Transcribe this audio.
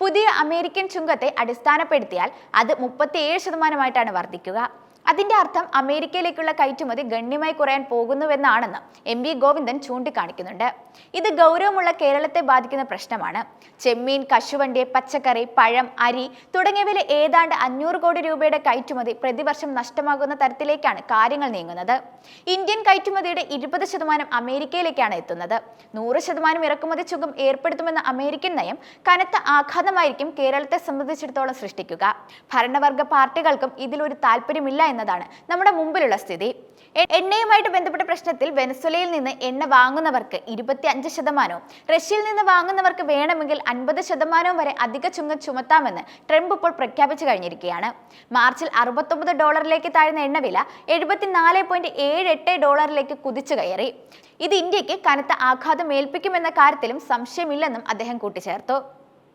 പുതിയ അമേരിക്കൻ ചുങ്കത്തെ അടിസ്ഥാനപ്പെടുത്തിയാൽ അത് മുപ്പത്തിയേഴ് ശതമാനമായിട്ടാണ് വർദ്ധിക്കുക. അതിന്റെ അർത്ഥം അമേരിക്കയിലേക്കുള്ള കയറ്റുമതി ഗണ്യമായി കുറയാൻ പോകുന്നുവെന്നാണെന്ന് എം വി ഗോവിന്ദൻ ചൂണ്ടിക്കാണിക്കുന്നുണ്ട്. ഇത് ഗൗരവമുള്ള കേരളത്തെ ബാധിക്കുന്ന പ്രശ്നമാണ്. ചെമ്മീൻ കശുവണ്ടി പച്ചക്കറി പഴം അരി തുടങ്ങിയവയിലെ ഏതാണ്ട് അഞ്ഞൂറ് കോടി രൂപയുടെ കയറ്റുമതി പ്രതിവർഷം നഷ്ടമാകുന്ന തരത്തിലേക്കാണ് കാര്യങ്ങൾ നീങ്ങുന്നത്. ഇന്ത്യൻ കയറ്റുമതിയുടെ ഇരുപത് ശതമാനം അമേരിക്കയിലേക്കാണ് എത്തുന്നത്. നൂറ് ശതമാനം ഇറക്കുമതി ചുങ്കം ഏർപ്പെടുത്തുമെന്ന അമേരിക്കൻ നയം കനത്ത ആഘാതമായിരിക്കും കേരളത്തെ സംബന്ധിച്ചിടത്തോളം സൃഷ്ടിക്കുക. ഭരണവർഗ പാർട്ടികൾക്കും ഇതിലൊരു താല്പര്യമില്ല എന്നതാണ് നമ്മുടെ മുമ്പിലുള്ള സ്ഥിതി. എണ്ണയുമായിട്ട് ബന്ധപ്പെട്ട പ്രശ്നത്തിൽ വെനസ്വലയിൽ നിന്ന് എണ്ണ വാങ്ങുന്നവർക്ക് ഇരുപത്തി അഞ്ച് ശതമാനവും റഷ്യയിൽ നിന്ന് വാങ്ങുന്നവർക്ക് വേണമെങ്കിൽ അൻപത് ശതമാനവും വരെ അധിക ചുങ്കം ചുമത്താമെന്ന് ട്രംപ് ഇപ്പോൾ പ്രഖ്യാപിച്ചു കഴിഞ്ഞിരിക്കുകയാണ്. മാർച്ചിൽ അറുപത്തൊമ്പത് ഡോളറിലേക്ക് താഴ്ന്ന എണ്ണവില എഴുപത്തിനാല് പോയിന്റ് ഏഴ് എട്ട് ഡോളറിലേക്ക് കുതിച്ചു കയറി. ഇത് ഇന്ത്യയ്ക്ക് കനത്ത ആഘാതം ഏൽപ്പിക്കുമെന്ന കാര്യത്തിലും സംശയമില്ലെന്നും അദ്ദേഹം കൂട്ടിച്ചേർത്തു.